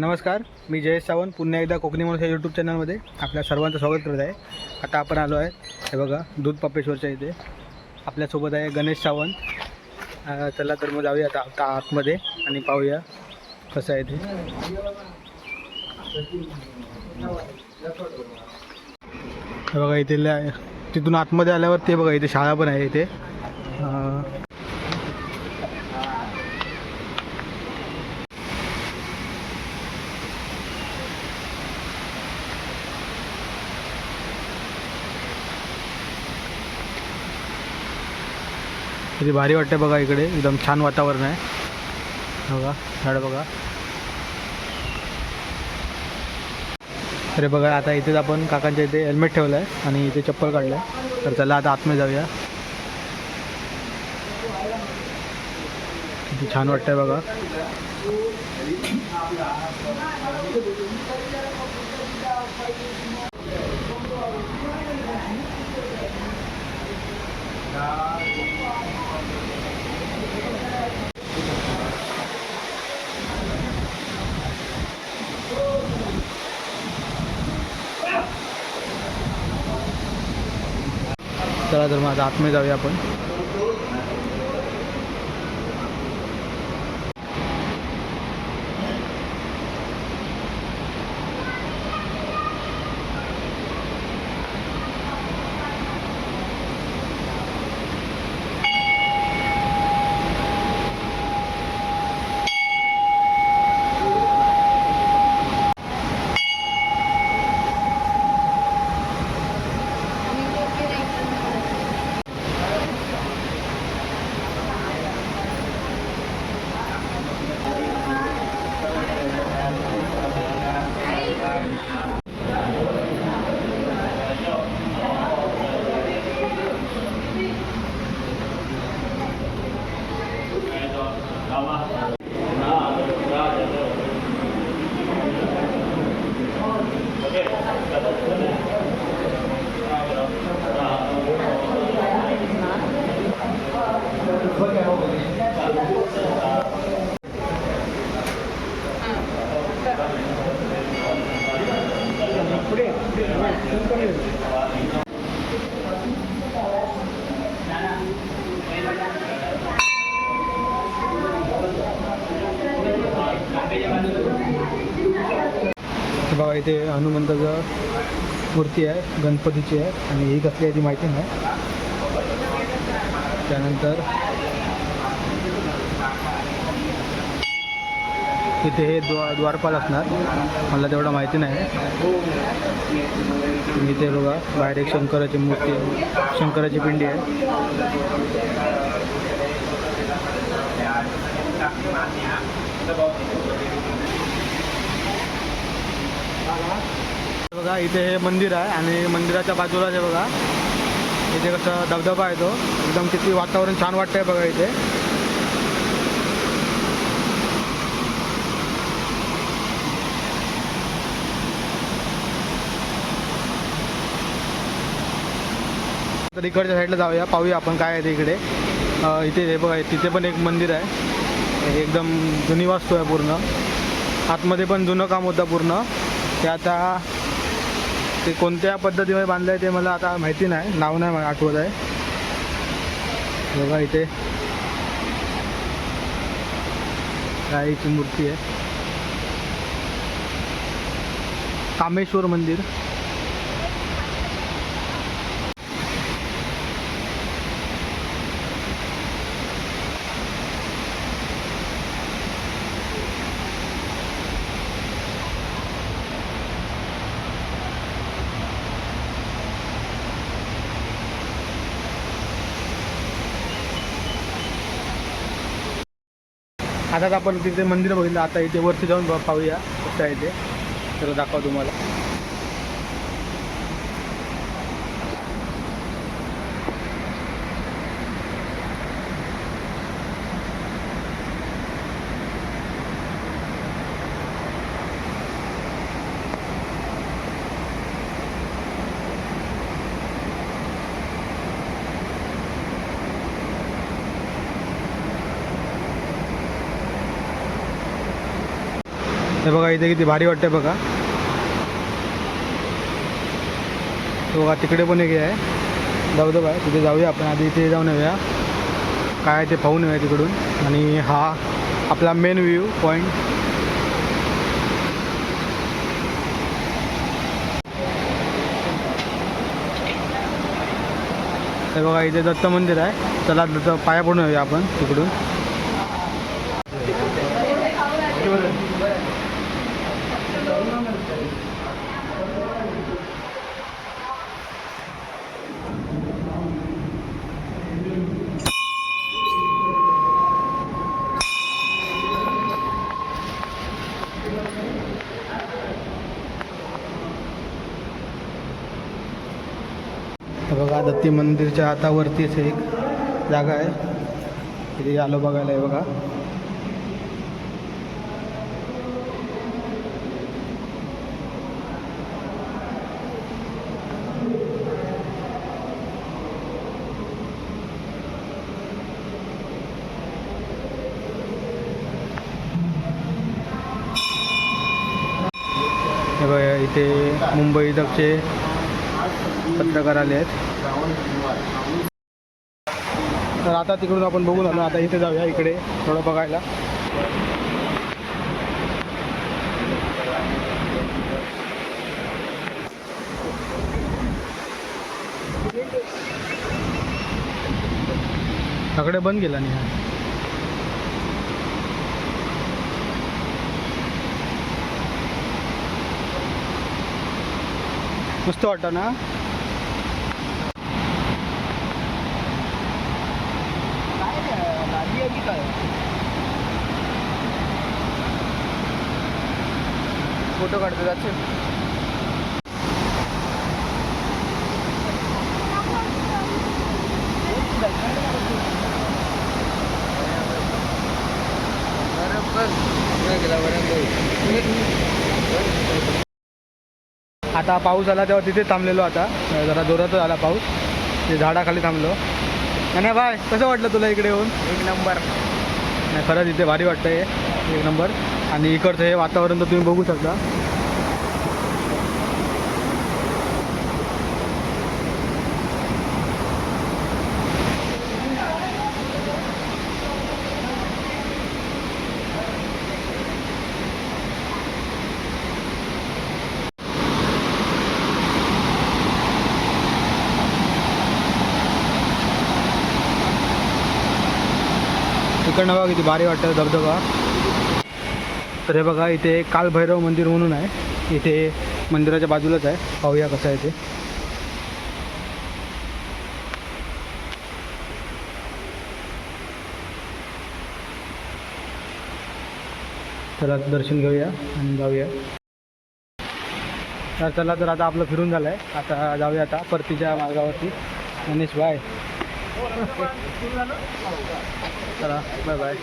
नमस्कार मी जयेश सावंत पुन्हा एकदा कोकणी माणूस या यूट्यूब चॅनलमध्ये आपल्या सर्वांचं स्वागत करत आहे. आता आपण आलो आहे हे बघा दूध पापेश्वरच्या इथे. आपल्यासोबत आहे गणेश सावंत. चला तर मग जाऊया आता आता आतमध्ये आणि पाहूया कसं आहे ते. बघा इथे तिथून आतमध्ये आल्यावर ते बघा इथे शाळा पण आहे इथे. किती भारी वाटते बघा इकडे. एकदम छान वातावरण आहे. बघा झाडं बघा. अरे बघा आता इथेच आपण काकांच्या इथे हेल्मेट ठेवलं आहे आणि इथे चप्पल काढलं आहे तर चला आता आतमध्ये जाऊया. किती छान वाटतंय बघा. चला तर माझा आतमध्ये जाऊया आपण. बघा इथे हनुमंताचं मूर्ती आहे गणपतीची आहे आणि ही कसली आहे ती माहिती नाही. त्यानंतर इथे हे द्वा द्वारपाल असणार. मला तेवढं माहिती नाही. आणि इथे बघा बाहेर एक शंकराची मूर्ती आहे. शंकराची पिंडी आहे. बघा इथे हे मंदिर आहे आणि मंदिराच्या बाजूला आहे बघा. इथे कसं धबधबा आहे तो. एकदम किती वातावरण छान वाटतंय बघा इथे. तर इकडच्या साईडला जाऊया पाहूया आपण काय आहे ते इकडे. इथे हे बघा तिथे पण एक मंदिर आहे. एकदम जुनी वास्तू आहे पूर्ण. आतमध्ये पण जुनं काम होतं पूर्ण. ते आता ते कोणत्या पद्धतीमध्ये बांधलं आहे ते मला आता माहिती नाही. नाव नाही मला आठवत आहे. बघा इथे. गाईची मूर्ती आहे. कामेश्वर मंदिर. आता आपण तिथे मंदिर बघितलं. आता इथे वरती जाऊन पाहूया कुठं आहे ते. तर दाखवा तुम्हाला. हे बघा इथे किती भारी वाटते बघा. तो बघा तिकडे पण एक आहे. धबधबा आहे. तिथे जाऊया आपण. आधी इथे जाऊन येऊया. काय आहे ते पाहून येऊया तिकडून. आणि हा आपला मेन व्ह्यू पॉईंट हे बघा इथे दत्त मंदिर आहे. चला दत्त पाया पडून येऊया आपण तिकडून. ते मंदिरच्या दत्ती मंदिरच्या एक जागा आहे. तिथे आलो बघायला आहे बघा. हे बघा इथे मुंबई तकचे पत्रकार आले आहेत. तर आता तिकडून आपण बघून आलो आता इथे जाऊया इकडे थोडं बघायला सगळे बंद गेला नाही हा. मस्त वाटतं ना फोटो काढतो जाते आता पाऊस आला तेव्हा तिथे थांबलेलो आता. जरा जोरातच आला पाऊस. ते झाडाखाली थांबलो. आणि बाय कसं वाटलं तुला इकडे येऊन? एक नंबर. नाही खरंच इथे भारी वाटतं एक नंबर. आणि इकडचं हे वातावरण तर तुम्ही बघू शकता. इकडनं बघा किती भारी वाटतं धबधबा. तर हे बघा इथे कालभैरव मंदिर म्हणून आहे. इथे मंदिराच्या बाजूलाच आहे. पाहूया कसं आहे ते. चला दर्शन घेऊया आणि जाऊया. तर चला तर आता आपलं फिरून झालं आहे आता जाऊया आता परतीच्या मार्गावरती. गणेश बाय चला बाय बाय